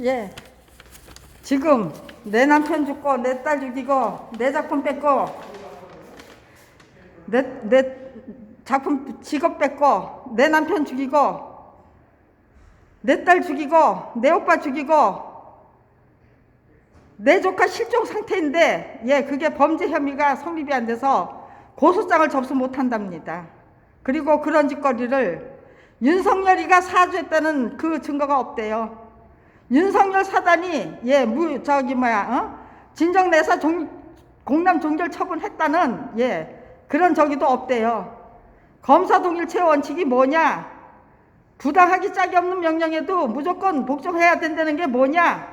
예. 지금 내 남편 죽고 내 딸 죽이고 내 작품 뺏고 내, 내 작품 직업 뺏고 내 남편 죽이고 내 딸 죽이고 내 오빠 죽이고 내 조카 실종 상태인데 예 그게 범죄 혐의가 성립이 안 돼서 고소장을 접수 못 한답니다. 그리고 그런 짓거리를 윤석열이가 사주했다는 그 증거가 없대요. 윤석열 사단이 예 무 저기 뭐야 어? 진정 내사 종, 공남 종결 처분했다는 예 그런 저기도 없대요. 검사 동일체 원칙이 뭐냐? 부당하기 짝이 없는 명령에도 무조건 복종해야 된다는 게 뭐냐?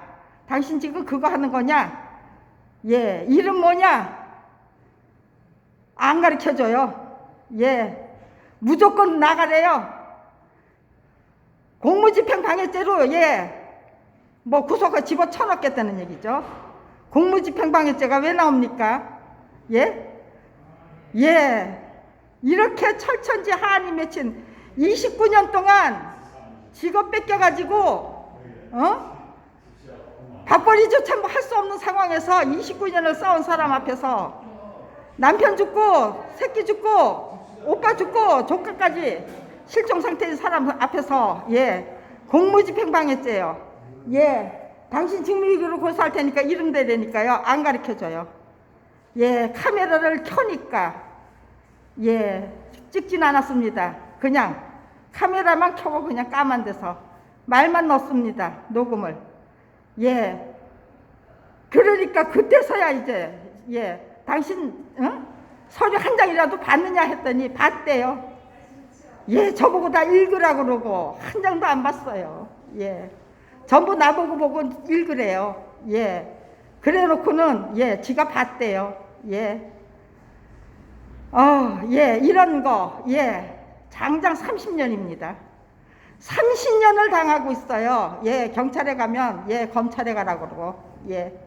당신 지금 그거 하는 거냐? 예, 이름 뭐냐? 안 가르쳐 줘요. 예, 무조건 나가래요. 공무집행 방해죄로 예, 뭐 구속에 집어 쳐넣겠다는 얘기죠. 공무집행 방해죄가 왜 나옵니까? 예, 예, 이렇게 철천지 하한이 맺힌 29년 동안 직업 뺏겨가지고 어? 밥벌이조차 뭐 할 수 없는 상황에서 29년을 싸운 사람 앞에서 남편 죽고 새끼 죽고 오빠 죽고 조카까지 실종 상태인 사람 앞에서 예 공무집행 방해죄요 예 당신 증명으로 고소할 테니까 이름 대라니까요 안 가르쳐 줘요 예 카메라를 켜니까 예 찍진 않았습니다 그냥 카메라만 켜고 그냥 까만 데서 말만 넣습니다 녹음을 예 그러니까 그때서야 이제 예 당신 응? 서류 한 장이라도 받느냐 했더니 받대요. 예 저보고 다 읽으라 그러고 한 장도 안 봤어요. 예 전부 나보고 보고 읽으래요. 예 그래 놓고는 예 지가 봤대요. 예. 어, 예, 이런 거, 예, 장장 30년입니다. 30년을 당하고 있어요. 예, 경찰에 가면, 예, 검찰에 가라 그러고, 예.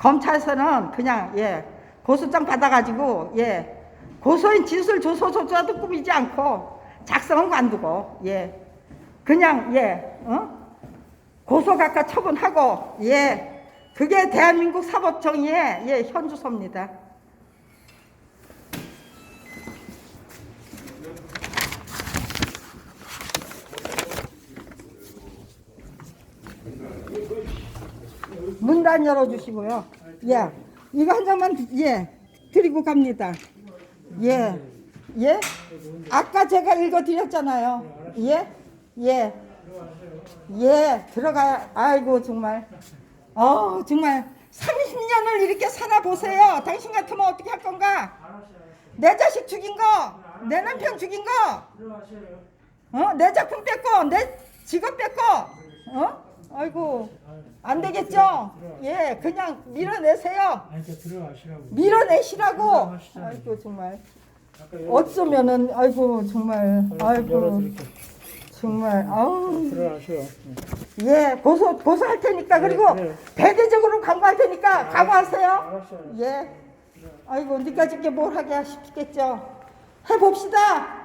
검찰에서는 그냥 예 고소장 받아가지고 예 고소인 진술 조서조차도 꾸미지 않고 작성은 관두고 예 그냥 예 어? 고소각하 처분하고 예 그게 대한민국 사법정의의 예 현주소입니다. 문단 열어주시고요. 예, 이거 한 장만 예 드리고 갑니다. 예, 예. 아까 제가 읽어드렸잖아요. 예, 예, 예. 들어가. 아이고 정말. 어 정말 30년을 이렇게 살아보세요. 당신 같으면 어떻게 할 건가? 내 자식 죽인 거, 내 남편 죽인 거, 어? 내 작품 뺏고, 내 직업 뺏고, 어? 아이고, 안 되겠죠? 예, 그냥 밀어내세요. 밀어내시라고. 아이고, 정말. 어쩌면은, 아이고, 정말. 아이고. 정말. 아우. 들어가시오. 예, 고소, 고소할 테니까, 그리고 네, 네. 대대적으로 강구할 테니까, 각오하세요. 알았어요. 예. 아이고, 니까지 게뭘 하게 하시겠죠? 해봅시다.